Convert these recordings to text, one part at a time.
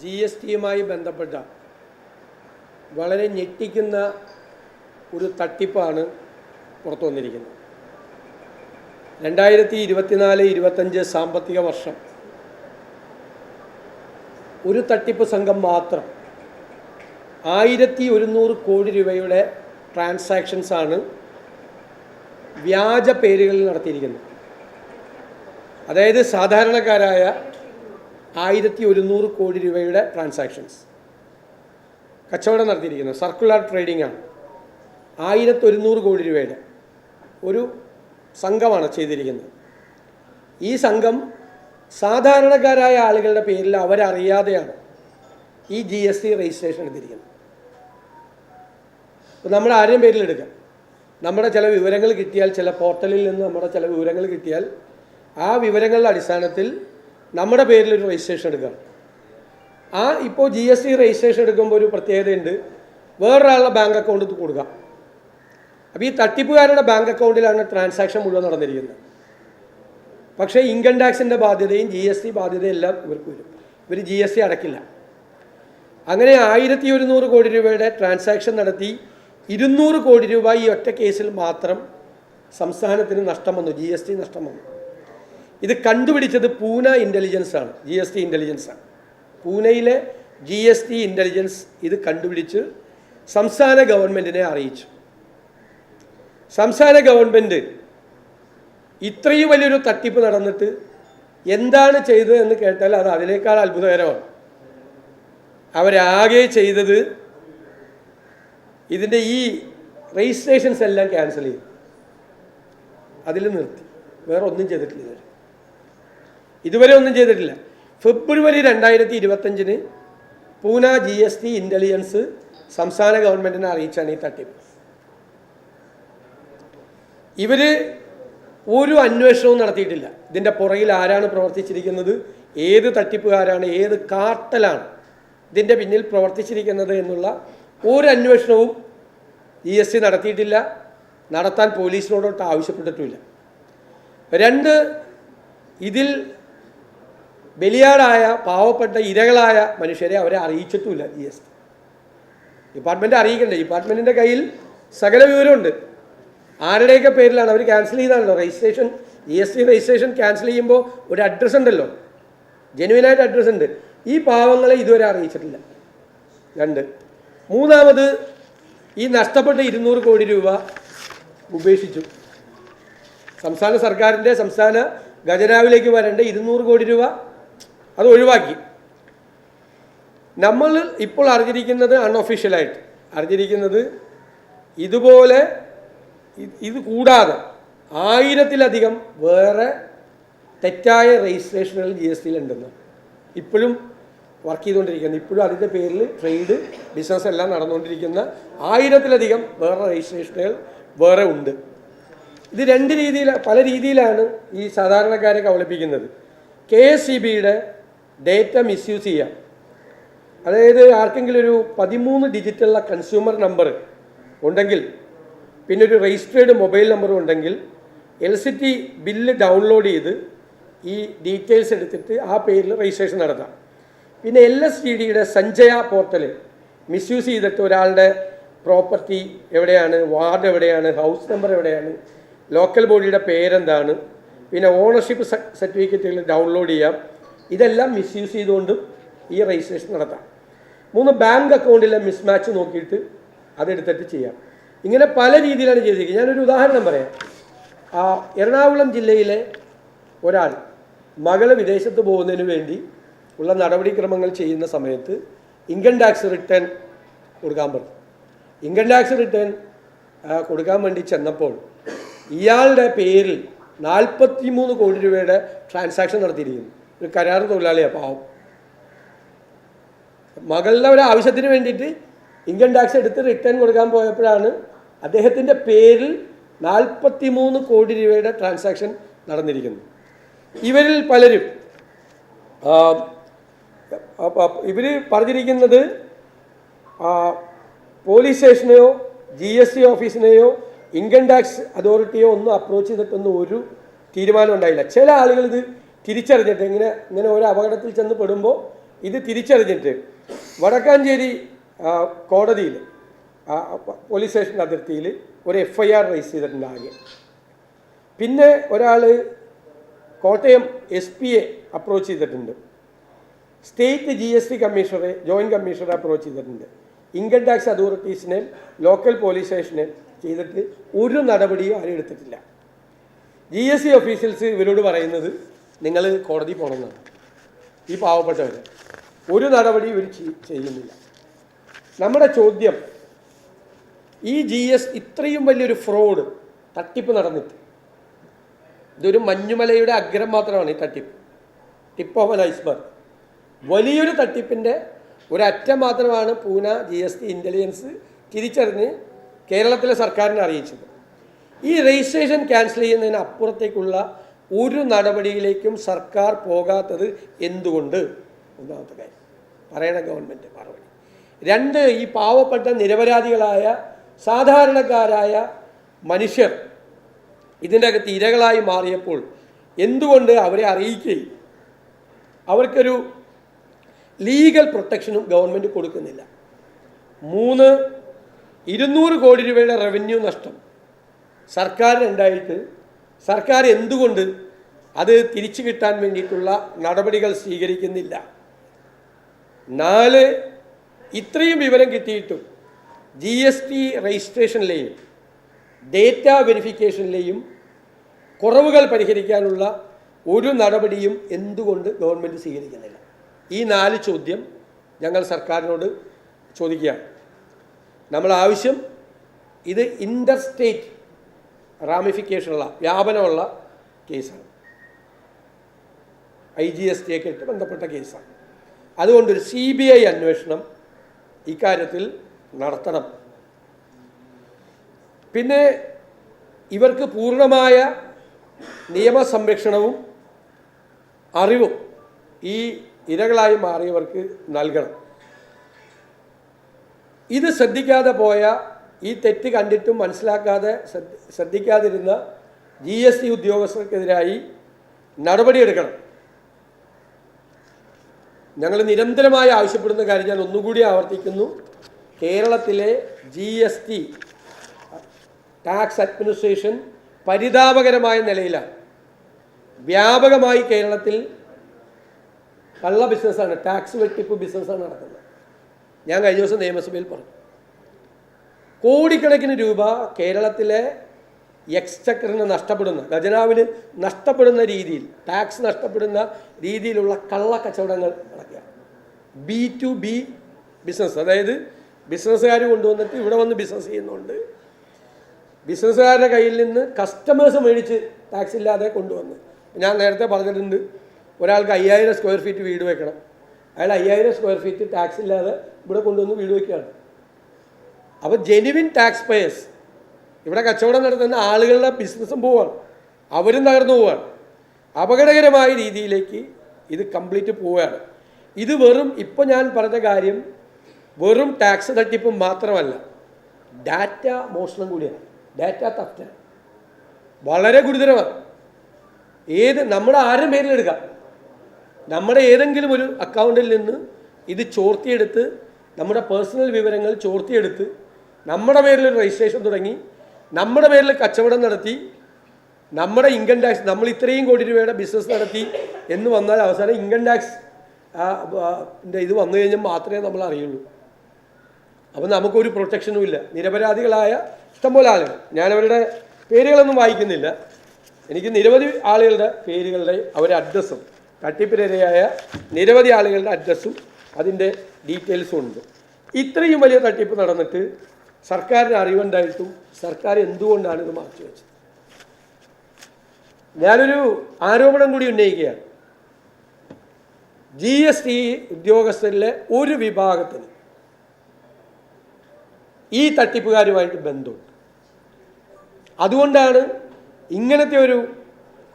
G S ടിയുമായി ബന്ധപ്പെട്ട വളരെ ഞെട്ടിക്കുന്ന ഒരു തട്ടിപ്പാണ് പുറത്തു വന്നിരിക്കുന്നത്. രണ്ടായിരത്തി ഇരുപത്തിനാല് ഇരുപത്തഞ്ച് സാമ്പത്തിക വർഷം ഒരു തട്ടിപ്പ് സംഘം മാത്രം ആയിരത്തി ഒരുന്നൂറ് കോടി രൂപയുടെ ട്രാൻസാക്ഷൻസാണ് വ്യാജ പേരുകളിൽ നടത്തിയിരിക്കുന്നത്. അതായത് സാധാരണക്കാരായ ആയിരത്തി ഒരുന്നൂറ് കോടി രൂപയുടെ ട്രാൻസാക്ഷൻസ് കച്ചവടം നടത്തിയിരിക്കുന്നു. സർക്കുലർ ട്രേഡിംഗ് ആണ്. ആയിരത്തി ഒരുന്നൂറ് കോടി രൂപയുടെ ഒരു സംഘമാണ് ചെയ്തിരിക്കുന്നത്. ഈ സംഘം സാധാരണക്കാരായ ആളുകളുടെ പേരിൽ അവരറിയാതെയാണ് ഈ ജി എസ് ടി രജിസ്ട്രേഷൻ എടുത്തിരിക്കുന്നത്. അപ്പോൾ ആരെയും പേരിൽ എടുക്കാം. നമ്മുടെ ചില വിവരങ്ങൾ കിട്ടിയാൽ ചില പോർട്ടലിൽ നിന്ന് നമ്മുടെ ചില വിവരങ്ങൾ കിട്ടിയാൽ ആ വിവരങ്ങളുടെ അടിസ്ഥാനത്തിൽ നമ്മുടെ പേരിൽ ഒരു രജിസ്ട്രേഷൻ എടുക്കുക ആ ഇപ്പോൾ ജി എസ് ടി രജിസ്ട്രേഷൻ എടുക്കുമ്പോൾ ഒരു പ്രത്യേകതയുണ്ട്. വേറൊരാളുടെ ബാങ്ക് അക്കൗണ്ട് കൊടുക്കുക അപ്പോൾ ഈ തട്ടിപ്പുകാരുടെ ബാങ്ക് അക്കൗണ്ടിലാണ് ട്രാൻസാക്ഷൻ മുഴുവൻ നടന്നിരിക്കുന്നത്. പക്ഷേ ഇൻകം ടാക്സിന്റെ ബാധ്യതയും ജി എസ് ടി ബാധ്യതയും എല്ലാം ഇവർക്ക് വരും. ഇവർ ജി എസ് ടി അടക്കില്ല. അങ്ങനെ ആയിരത്തി ഒരുന്നൂറ് കോടി രൂപയുടെ ട്രാൻസാക്ഷൻ നടത്തി ഇരുന്നൂറ് കോടി രൂപ ഈ ഒറ്റ കേസിൽ മാത്രം സംസ്ഥാനത്തിന് നഷ്ടം വന്നു. ജി എസ് ടി നഷ്ടം വന്നു. ഇത് കണ്ടുപിടിച്ചത് പൂന ഇന്റലിജൻസ് ആണ് ജി എസ് ടി ഇന്റലിജൻസ് ആണ്. പൂനെയിലെ ജി എസ് ടി ഇന്റലിജൻസ് ഇത് കണ്ടുപിടിച്ച് സംസ്ഥാന ഗവൺമെന്റിനെ അറിയിച്ചു. സംസ്ഥാന ഗവൺമെന്റ് ഇത്രയും വലിയൊരു തട്ടിപ്പ് നടന്നിട്ട് എന്താണ് ചെയ്തത് എന്ന് കേട്ടാൽ അത് അതിനേക്കാൾ അത്ഭുതകരമാണ്. അവരാകെ ചെയ്തത് ഇതിന്റെ ഈ രജിസ്ട്രേഷൻസ് എല്ലാം ക്യാൻസൽ ചെയ്തു. അതിൽ നിർത്തി. വേറെ ഒന്നും ചെയ്തിട്ടില്ല ഇതുവരെ ഒന്നും ചെയ്തിട്ടില്ല. ഫെബ്രുവരി രണ്ടായിരത്തി ഇരുപത്തഞ്ചിന് Pune G S T intelligence സംസ്ഥാന ഗവൺമെന്റിനെ അറിയിച്ചാണ് ഈ തട്ടിപ്പ്. ഇവർ ഒരു അന്വേഷണവും നടത്തിയിട്ടില്ല. ഇതിന്റെ പുറകിൽ ആരാണ് പ്രവർത്തിച്ചിരിക്കുന്നത് ഏത് തട്ടിപ്പുകാരാണ് ഏത് കാട്ടലാണ് ഇതിന്റെ പിന്നിൽ പ്രവർത്തിച്ചിരിക്കുന്നത് എന്നുള്ള ഒരു അന്വേഷണവും ജി എസ് ടി നടത്തിയിട്ടില്ല. നടത്താൻ പോലീസിനോടൊട്ട് ആവശ്യപ്പെട്ടിട്ടുമില്ല. രണ്ട് ഇതിൽ ബലിയാടായ പാവപ്പെട്ട ഇരകളായ മനുഷ്യരെ അവരെ അറിയിച്ചിട്ടുമില്ല ജി എസ് ടി ഡിപ്പാർട്ട്മെന്റ് അറിയിക്കണ്ടേ? ഡിപ്പാർട്ട്മെന്റിന്റെ കയ്യിൽ സകല വിവരമുണ്ട്. ആരുടെയൊക്കെ പേരിലാണ് അവർ cancel ചെയ്താണല്ലോ registration G S T registration cancel ചെയ്യുമ്പോൾ ഒരു അഡ്രസ്സ് ഉണ്ടല്ലോ. ജെനുവിനായിട്ട് അഡ്രസ്സ് ഉണ്ട്. ഈ പാവങ്ങളെ ഇതുവരെ അറിയിച്ചിട്ടില്ല. രണ്ട്. മൂന്നാമത് ഈ നഷ്ടപ്പെട്ട ഇരുന്നൂറ് കോടി രൂപ ഉപേക്ഷിച്ചു. സംസ്ഥാന സർക്കാരിന്റെ സംസ്ഥാന ഖജനാവിലേക്ക് വരേണ്ട ഇരുന്നൂറ് കോടി രൂപ അത് ഒഴിവാക്കി. നമ്മൾ ഇപ്പോൾ അറിഞ്ഞിരിക്കുന്നത് അൺഒഫീഷ്യലായിട്ട് അറിഞ്ഞിരിക്കുന്നത് ഇതുപോലെ ഇത് കൂടാതെ ആയിരത്തിലധികം വേറെ തെറ്റായ രജിസ്ട്രേഷനുകൾ ജി എസ് ടിയിൽ ഉണ്ടെന്ന്. ഇപ്പോഴും വർക്ക് ചെയ്തുകൊണ്ടിരിക്കുന്നത് ഇപ്പോഴും അതിന്റെ പേരിൽ ട്രേഡ് ബിസിനസ് എല്ലാം നടന്നുകൊണ്ടിരിക്കുന്ന ആയിരത്തിലധികം വേറെ രജിസ്ട്രേഷനുകൾ വേറെ ഉണ്ട്. ഇത് രണ്ട് രീതിയിൽ പല രീതിയിലാണ് ഈ സാധാരണക്കാരെ കബളിപ്പിക്കുന്നത് കെ എസ് സി ബിയുടെ ഡേറ്റ മിസ്യൂസ് ചെയ്യാം. അതായത് ആർക്കെങ്കിലും ഒരു പതിമൂന്ന് ഡിജിറ്റുള്ള കൺസ്യൂമർ നമ്പർ ഉണ്ടെങ്കിൽ പിന്നെ ഒരു രജിസ്റ്റേർഡ് മൊബൈൽ നമ്പർ ഉണ്ടെങ്കിൽ L C T bill download ചെയ്ത് ഈ ഡീറ്റെയിൽസ് എടുത്തിട്ട് ആ പേരിൽ രജിസ്ട്രേഷൻ നടത്താം. പിന്നെ എൽ എസ് ഡി ഡിയുടെ സഞ്ജയ പോർട്ടൽ മിസ്യൂസ് ചെയ്തിട്ട് ഒരാളുടെ പ്രോപ്പർട്ടി എവിടെയാണ് വാർഡ് എവിടെയാണ് ഹൗസ് നമ്പർ എവിടെയാണ് ലോക്കൽ ബോഡിയുടെ പേരെന്താണ് പിന്നെ ഓണർഷിപ്പ് സർട്ടിഫിക്കറ്റുകൾ ഡൗൺലോഡ് ചെയ്യാം. ഇതെല്ലാം മിസ്യൂസ് ചെയ്തുകൊണ്ടും ഈ രജിസ്ട്രേഷൻ നടത്താം. മൂന്ന് ബാങ്ക് അക്കൗണ്ടിലെ മിസ്മാച്ച് നോക്കിയിട്ട് അതെടുത്തിട്ട് ചെയ്യാം. ഇങ്ങനെ പല രീതിയിലാണ് ചെയ്തിരിക്കുന്നത്. ഞാനൊരു ഉദാഹരണം പറയാം. എറണാകുളം ജില്ലയിലെ ഒരാൾ മകൾ വിദേശത്ത് പോകുന്നതിന് വേണ്ടി ഉള്ള നടപടിക്രമങ്ങൾ ചെയ്യുന്ന സമയത്ത് ഇൻകം ടാക്സ് റിട്ടേൺ കൊടുക്കാൻ പറഞ്ഞു. ഇൻകം ടാക്സ് റിട്ടേൺ കൊടുക്കാൻ വേണ്ടി ചെന്നപ്പോൾ ഇയാളുടെ പേരിൽ നാൽപ്പത്തി മൂന്ന് കോടി രൂപയുടെ ട്രാൻസാക്ഷൻ നടത്തിയിരിക്കുന്നു. ഒരു കരാർ തൊഴിലാളിയാണ് പാവം. മകളുടെ ഒരു ആവശ്യത്തിന് വേണ്ടിയിട്ട് ഇൻകം ടാക്സ് എടുത്ത് റിട്ടേൺ കൊടുക്കാൻ പോയപ്പോഴാണ് അദ്ദേഹത്തിന്റെ പേരിൽ നാൽപ്പത്തി മൂന്ന് കോടി രൂപയുടെ ട്രാൻസാക്ഷൻ നടന്നിരിക്കുന്നത്. ഇവരിൽ പലരും ഇവർ പറഞ്ഞിരിക്കുന്നത് പോലീസ് സ്റ്റേഷനെയോ ജി എസ് ടി ഓഫീസിനെയോ ഇൻകം ടാക്സ് അതോറിറ്റിയോ ഒന്നും അപ്രോച്ച് ചെയ്തിട്ടൊന്നും ഒരു തീരുമാനം ഉണ്ടായില്ല. ചില ആളുകൾ ഇത് തിരിച്ചറിഞ്ഞിട്ട് ഇങ്ങനെ ഇങ്ങനെ ഒരു അപകടത്തിൽ ചെന്ന് പെടുമ്പോൾ ഇത് തിരിച്ചറിഞ്ഞിട്ട് വടക്കാഞ്ചേരി കോടതിയിൽ പോലീസ് സ്റ്റേഷൻ അതിർത്തിയിൽ ഒരു എഫ് ഐ ആർ രജിസ്റ്റർ ചെയ്തിട്ടുണ്ട് ആകെ. പിന്നെ ഒരാൾ Kottayam S P A approach ചെയ്തിട്ടുണ്ട്. സ്റ്റേറ്റ് ജി എസ് ടി കമ്മീഷണറെ ജോയിന്റ് കമ്മീഷണറെ അപ്രോച്ച് ചെയ്തിട്ടുണ്ട്. ഇൻകം ടാക്സ് അതോറിറ്റീസിനെയും ലോക്കൽ പോലീസ് സ്റ്റേഷനെയും ചെയ്തിട്ട് ഒരു നടപടിയും ആരും എടുത്തിട്ടില്ല. ജി എസ് സി ഓഫീഷ്യൽസ് ഇവരോട് പറയുന്നത് നിങ്ങൾ കോടതി പോകണമെന്നാണ്. ഈ പാവപ്പെട്ടവർ ഒരു നടപടി ഇവർ ചെയ്യുന്നില്ല. നമ്മുടെ ചോദ്യം ഈ ജി എസ് ഇത്രയും വലിയൊരു ഫ്രോഡ് തട്ടിപ്പ് നടന്നിട്ട്. ഇതൊരു മഞ്ഞുമലയുടെ അഗ്രം മാത്രമാണ് ഈ തട്ടിപ്പ്. ടിപ്പ് ഓഫ് എൻ വലിയൊരു തട്ടിപ്പിന്റെ ഒരറ്റം മാത്രമാണ് Pune G S T intelligence തിരിച്ചറിഞ്ഞ് കേരളത്തിലെ സർക്കാരിനെ അറിയിച്ചത്. ഈ രജിസ്ട്രേഷൻ ക്യാൻസൽ ചെയ്യുന്നതിന് അപ്പുറത്തേക്കുള്ള ഒരു നടപടിയിലേക്കും സർക്കാർ പോകാത്തത് എന്തുകൊണ്ട്? ഒന്നാമത്തെ കാര്യം. പറയണ ഗവൺമെന്റ് മറുപടി. രണ്ട് ഈ പാവപ്പെട്ട നിരപരാധികളായ സാധാരണക്കാരായ മനുഷ്യർ ഇതിന്റെ അകത്ത് ഇരകളായി മാറിയപ്പോൾ എന്തുകൊണ്ട് അവരെ അറിയിക്കുകയും അവർക്കൊരു ലീഗൽ പ്രൊട്ടക്ഷനും ഗവൺമെന്റ് കൊടുക്കുന്നില്ല. മൂന്ന് ഇരുന്നൂറ് കോടി രൂപയുടെ റവന്യൂ നഷ്ടം സർക്കാരിനുണ്ടായിട്ട് സർക്കാർ എന്തുകൊണ്ട് അത് തിരിച്ചു കിട്ടാൻ വേണ്ടിയിട്ടുള്ള നടപടികൾ സ്വീകരിക്കുന്നില്ല? നാല് ഇത്രയും വിവരം കിട്ടിയിട്ടും ജി എസ് ടി രജിസ്ട്രേഷനിലെയും ഡേറ്റ വെരിഫിക്കേഷനിലെയും കുറവുകൾ പരിഹരിക്കാനുള്ള ഒരു നടപടിയും എന്തുകൊണ്ട് ഗവൺമെന്റ് സ്വീകരിക്കുന്നില്ല? ഈ നാല് ചോദ്യം ഞങ്ങൾ സർക്കാരിനോട് ചോദിക്കുകയാണ്. നമ്മൾ ആവശ്യം ഇത് ഇന്റർ സ്റ്റേറ്റ് റാമിഫിക്കേഷനുള്ള വ്യാപനമുള്ള കേസാണ്. ഐ ജി എസ് ടിയൊക്കെ ഇട്ട് ബന്ധപ്പെട്ട കേസാണ്. അതുകൊണ്ടൊരു സി ബി ഐ അന്വേഷണം ഇക്കാര്യത്തിൽ നടത്തണം. പിന്നെ ഇവർക്ക് പൂർണമായ നിയമസംരക്ഷണവും അറിവും ഈ ഇരകളായി മാറിയവർക്ക് നൽകണം. ഇത് ശ്രദ്ധിക്കാതെ പോയ ഈ തെറ്റ് കണ്ടിട്ടും മനസ്സിലാക്കാതെ ശ്രദ്ധ- ശ്രദ്ധിക്കാതിരുന്ന ജി എസ് ടി ഉദ്യോഗസ്ഥർക്കെതിരായി നടപടിയെടുക്കണം. ഞങ്ങൾ നിരന്തരമായി ആവശ്യപ്പെടുന്ന കാര്യം ഞാൻ ഒന്നുകൂടി ആവർത്തിക്കുന്നു. കേരളത്തിലെ G S T tax administration പരിതാപകരമായ നിലയിലാണ്. വ്യാപകമായി കേരളത്തിൽ കള്ള ബിസിനസ്സാണ് ടാക്സ് വെട്ടിപ്പ് ബിസിനസ്സാണ് നടക്കുന്നത്. ഞാൻ കഴിഞ്ഞ ദിവസം നിയമസഭയിൽ പറഞ്ഞു. കോടിക്കണക്കിന് രൂപ കേരളത്തിലെ എക്സ്ചക്കറിന് നഷ്ടപ്പെടുന്ന ഖജനാവിന് നഷ്ടപ്പെടുന്ന രീതിയിൽ ടാക്സ് നഷ്ടപ്പെടുന്ന രീതിയിലുള്ള കള്ളക്കച്ചവടങ്ങൾ നടക്കുക ബി ടു ബി ബിസിനസ് അതായത് ബിസിനസ്സുകാർ കൊണ്ടുവന്നിട്ട് ഇവിടെ വന്ന് ബിസിനസ് ചെയ്യുന്നുണ്ട്. ബിസിനസ്സുകാരുടെ കയ്യിൽ നിന്ന് കസ്റ്റമേഴ്സ് മേടിച്ച് ടാക്സ് ഇല്ലാതെ കൊണ്ടുവന്ന്. ഞാൻ നേരത്തെ പറഞ്ഞിട്ടുണ്ട് ഒരാൾക്ക് അയ്യായിരം സ്ക്വയർ ഫീറ്റ് വീട് വെക്കണം. അയാൾ അയ്യായിരം സ്ക്വയർ ഫീറ്റ് ടാക്സ് ഇല്ലാതെ ഇവിടെ കൊണ്ടുവന്ന് വീട് വയ്ക്കുകയാണ് അപ്പോൾ ജെനുവിൻ ടാക്സ് പേയേഴ്സ് ഇവിടെ കച്ചവടം നടത്തുന്ന ആളുകളുടെ ബിസിനസ്സും പോവാണ്. അവരും തകർന്നു പോവാണ്. അപകടകരമായ രീതിയിലേക്ക് ഇത് കംപ്ലീറ്റ് പോവുകയാണ് ഇത് വെറും ഇപ്പോൾ ഞാൻ പറഞ്ഞ കാര്യം വെറും ടാക്സ് തട്ടിപ്പും മാത്രമല്ല ഡാറ്റ മോഷണം കൂടിയാണ്. ഡാറ്റ തഫ്റ്റാണ് വളരെ ഗുരുതരമാണ്. ഏത് നമ്മുടെ ആരും പേരിലെടുക്കാം നമ്മുടെ ഏതെങ്കിലും ഒരു അക്കൗണ്ടിൽ നിന്ന് ഇത് ചോർത്തിയെടുത്ത് നമ്മുടെ പേഴ്സണൽ വിവരങ്ങൾ ചോർത്തിയെടുത്ത് നമ്മുടെ പേരിൽ രജിസ്ട്രേഷൻ തുടങ്ങി നമ്മുടെ പേരിൽ കച്ചവടം നടത്തി നമ്മുടെ ഇൻകം ടാക്സ് നമ്മൾ ഇത്രയും കോടി രൂപയുടെ ബിസിനസ് നടത്തി എന്ന് വന്നാൽ അവസാനം ഇൻകം ടാക്സ് ഇത് വന്നു കഴിഞ്ഞാൽ മാത്രമേ നമ്മൾ അറിയുള്ളൂ. അപ്പം നമുക്കൊരു പ്രൊട്ടക്ഷനും ഇല്ല. നിരപരാധികളായ ഇഷ്ടംപോലെ ആളുകൾ. ഞാനവരുടെ പേരുകളൊന്നും വായിക്കുന്നില്ല. എനിക്ക് നിരവധി ആളുകളുടെ പേരുകളുടെ അവരുടെ അഡ്രസ്സും തട്ടിപ്പിനിരയായ നിരവധി ആളുകളുടെ അഡ്രസ്സും അതിന്റെ ഡീറ്റെയിൽസും ഉണ്ട്. ഇത്രയും വലിയ തട്ടിപ്പ് നടന്നിട്ട് സർക്കാരിന് അറിവുണ്ടായിട്ടും സർക്കാർ എന്തുകൊണ്ടാണ് ഇത് മാറ്റി വെച്ചത്? ഞാനൊരു ആരോപണം കൂടി ഉന്നയിക്കുകയാണ്. ജി എസ് ടി ഉദ്യോഗസ്ഥരിലെ ഒരു വിഭാഗത്തിന് ഈ തട്ടിപ്പുകാരുമായിട്ട് ബന്ധമുണ്ട്. അതുകൊണ്ടാണ് ഇങ്ങനത്തെ ഒരു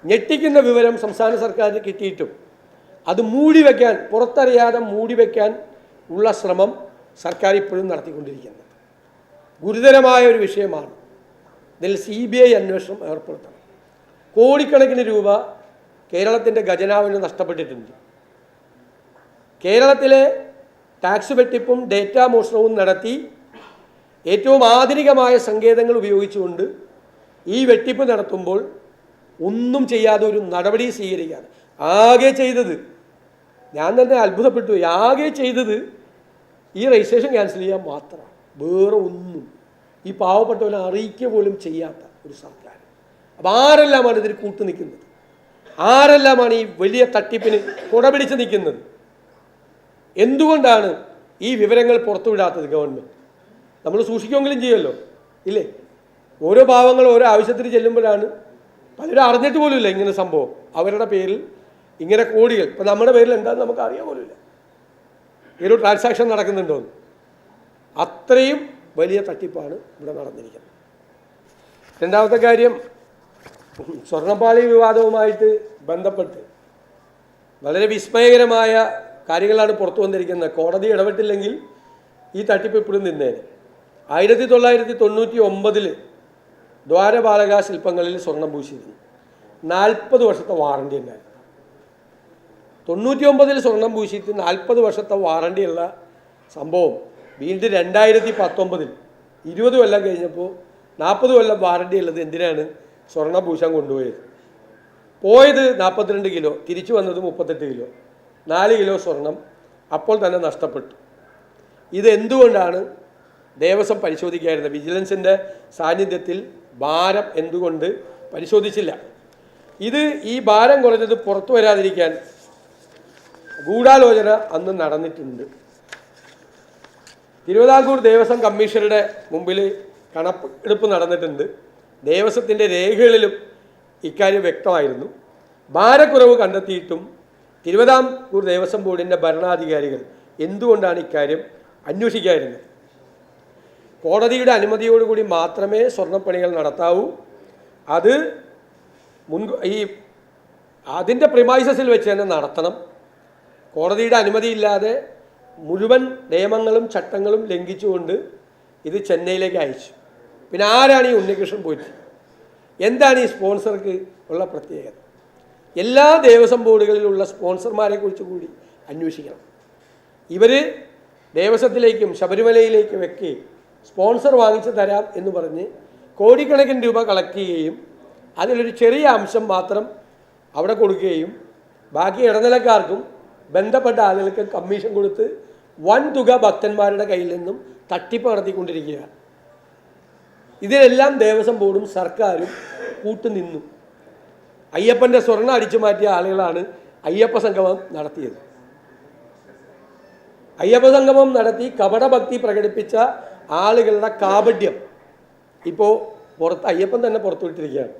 ഞെട്ടിക്കുന്ന വിവരം സംസ്ഥാന സർക്കാരിന് കിട്ടിയിട്ടും അത് മൂടി വയ്ക്കാൻ പുറത്തറിയാതെ മൂടി വയ്ക്കാൻ ഉള്ള ശ്രമം സർക്കാർ ഇപ്പോഴും നടത്തിക്കൊണ്ടിരിക്കുന്നത്. ഗുരുതരമായ ഒരു വിഷയമാണ്. ഇതിൽ സി ബി ഐ അന്വേഷണം ഏർപ്പെടുത്തണം. കോടിക്കണക്കിന് രൂപ കേരളത്തിന്റെ ഖജനാവിന് നഷ്ടപ്പെട്ടിട്ടുണ്ട്. കേരളത്തിലെ ടാക്സ് വെട്ടിപ്പും ഡേറ്റ മോഷണവും നടത്തി ഏറ്റവും ആധുനികമായ സങ്കേതങ്ങൾ ഉപയോഗിച്ചുകൊണ്ട് ഈ വെട്ടിപ്പ് നടത്തുമ്പോൾ ഒന്നും ചെയ്യാതെ ഒരു നടപടി സ്വീകരിക്കാതെ ആകെ ചെയ്തത് ഞാൻ തന്നെ അത്ഭുതപ്പെട്ടു. ആകെ ചെയ്തത് ഈ രജിസ്ട്രേഷൻ ക്യാൻസൽ ചെയ്യാൻ മാത്രമാണ്. വേറെ ഒന്നും. ഈ പാവപ്പെട്ടവനെ അറിയിക്കുക പോലും ചെയ്യാത്ത ഒരു സർക്കാർ അപ്പം ആരെല്ലാമാണ് ഇതിന് കൂട്ടു നിൽക്കുന്നത്? ആരെല്ലാമാണ് ഈ വലിയ തട്ടിപ്പിന് കുടപിടിച്ച് നിൽക്കുന്നത്? എന്തുകൊണ്ടാണ് ഈ വിവരങ്ങൾ പുറത്തുവിടാത്തത് ഗവൺമെന്റ് നമ്മൾ സൂക്ഷിക്കുമെങ്കിലും ചെയ്യുമല്ലോ. ഇല്ലേ? ഓരോ പാവങ്ങൾ ഓരോ ആവശ്യത്തിന് ചെല്ലുമ്പോഴാണ് പലരും അറിഞ്ഞിട്ട് പോലുമില്ല ഇങ്ങനെ സംഭവം. അവരുടെ പേരിൽ ഇങ്ങനെ കോടികൾ. ഇപ്പം നമ്മുടെ പേരിൽ എന്താണെന്ന് നമുക്ക് അറിയാൻ പോലുമില്ല. ഈ ഒരു ട്രാൻസാക്ഷൻ നടക്കുന്നുണ്ടോ എന്ന്. അത്രയും വലിയ തട്ടിപ്പാണ് ഇവിടെ നടന്നിരിക്കുന്നത്. രണ്ടാമത്തെ കാര്യം സ്വർണപ്പാളി വിവാദവുമായിട്ട് ബന്ധപ്പെട്ട് വളരെ വിസ്മയകരമായ കാര്യങ്ങളാണ് പുറത്തു വന്നിരിക്കുന്നത്. കോടതി ഇടപെട്ടില്ലെങ്കിൽ ഈ തട്ടിപ്പ് ഇപ്പോഴും നിന്നേനെ. ആയിരത്തി തൊള്ളായിരത്തി തൊണ്ണൂറ്റി ഒമ്പതിൽ ദ്വാരപാലക ശില്പങ്ങളിൽ സ്വർണം പൂശിയിരുന്നു. നാൽപ്പത് വർഷത്തെ വാറണ്ടി ഉണ്ടായിരുന്നു. തൊണ്ണൂറ്റി ഒമ്പതിൽ സ്വർണം പൂശിയിട്ട് നാൽപ്പത് വർഷത്തെ വാറണ്ടിയുള്ള സംഭവം വീണ്ടും രണ്ടായിരത്തി പത്തൊമ്പതിൽ ഇരുപത് കൊല്ലം കഴിഞ്ഞപ്പോൾ നാൽപ്പത് കൊല്ലം വാറണ്ടി ഉള്ളത് എന്തിനാണ്? സ്വർണഭൂഷൺ കൊണ്ടുപോയത്. പോയത് നാൽപ്പത്തിരണ്ട് കിലോ തിരിച്ചു വന്നത് മുപ്പത്തെട്ട് കിലോ. നാല് കിലോ സ്വർണം അപ്പോൾ തന്നെ നഷ്ടപ്പെട്ടു. ഇത് എന്തുകൊണ്ടാണ് ദേവസ്വം പരിശോധിക്കായിരുന്നത് വിജിലൻസിന്റെ സാന്നിധ്യത്തിൽ ഭാരം എന്തുകൊണ്ട് പരിശോധിച്ചില്ല? ഇത് ഈ ഭാരം കുറഞ്ഞത് പുറത്തു വരാതിരിക്കാൻ ഗൂഢാലോചന അന്ന് നടന്നിട്ടുണ്ട്. തിരുവിതാംകൂർ ദേവസ്വം കമ്മീഷണറുടെ മുമ്പിൽ കണക്കെടുപ്പ് നടന്നിട്ടുണ്ട്. ദേവസ്വത്തിന്റെ രേഖകളിലും ഇക്കാര്യം വ്യക്തമായിരുന്നു. ഭാരക്കുറവ് കണ്ടെത്തിയിട്ടും തിരുവിതാംകൂർ ദേവസ്വം ബോർഡിന്റെ ഭരണാധികാരികൾ എന്തുകൊണ്ടാണ് ഇക്കാര്യം അന്വേഷിക്കാതിരുന്നത്? കോടതിയുടെ അനുമതിയോടുകൂടി മാത്രമേ സ്വർണപ്പണികൾ നടത്താവൂ. അത് മുൻ ഈ അതിന്റെ പ്രിമൈസസിൽ വെച്ച് തന്നെ നടത്തണം. കോടതിയുടെ അനുമതിയില്ലാതെ മുഴുവൻ നിയമങ്ങളും ചട്ടങ്ങളും ലംഘിച്ചുകൊണ്ട് ഇത് ചെന്നൈയിലേക്ക് അയച്ചു. പിന്നെ ആരാണ് ഈ ഉണ്ണികൃഷ്ണൻ പോയിട്ട്? എന്താണ് ഈ സ്പോൺസർക്ക് ഉള്ള പ്രത്യേകത? എല്ലാ ദേവസ്വം ബോർഡുകളിലുള്ള സ്പോൺസർമാരെ കുറിച്ച് കൂടി അന്വേഷിക്കണം. ഇവർ ദേവസ്വത്തിലേക്കും ശബരിമലയിലേക്കും ഒക്കെ സ്പോൺസർ വാങ്ങിച്ചു തരാം എന്ന് പറഞ്ഞ് കോടിക്കണക്കിന് രൂപ കളക്ട് ചെയ്യുകയും അതിലൊരു ചെറിയ അംശം മാത്രം അവിടെ കൊടുക്കുകയും ബാക്കി ഇടനിലക്കാർക്കും ബന്ധപ്പെട്ട ആളുകൾക്ക് കമ്മീഷൻ കൊടുത്ത് വൻ തുക ഭക്തന്മാരുടെ കയ്യിൽ നിന്നും തട്ടിപ്പ് നടത്തിക്കൊണ്ടിരിക്കുകയാണ്. ഇതിനെല്ലാം ദേവസ്വം ബോർഡും സർക്കാരും കൂട്ടുനിന്നു അയ്യപ്പന്റെ സ്വർണ അടിച്ചു മാറ്റിയ ആളുകളാണ് അയ്യപ്പ സംഗമം നടത്തിയത്. അയ്യപ്പ സംഗമം നടത്തി കപടഭക്തി പ്രകടിപ്പിച്ച ആളുകളുടെ കാപഡ്യം ഇപ്പോൾ പുറത്ത് അയ്യപ്പൻ തന്നെ പുറത്തുവിട്ടിരിക്കുകയാണ്.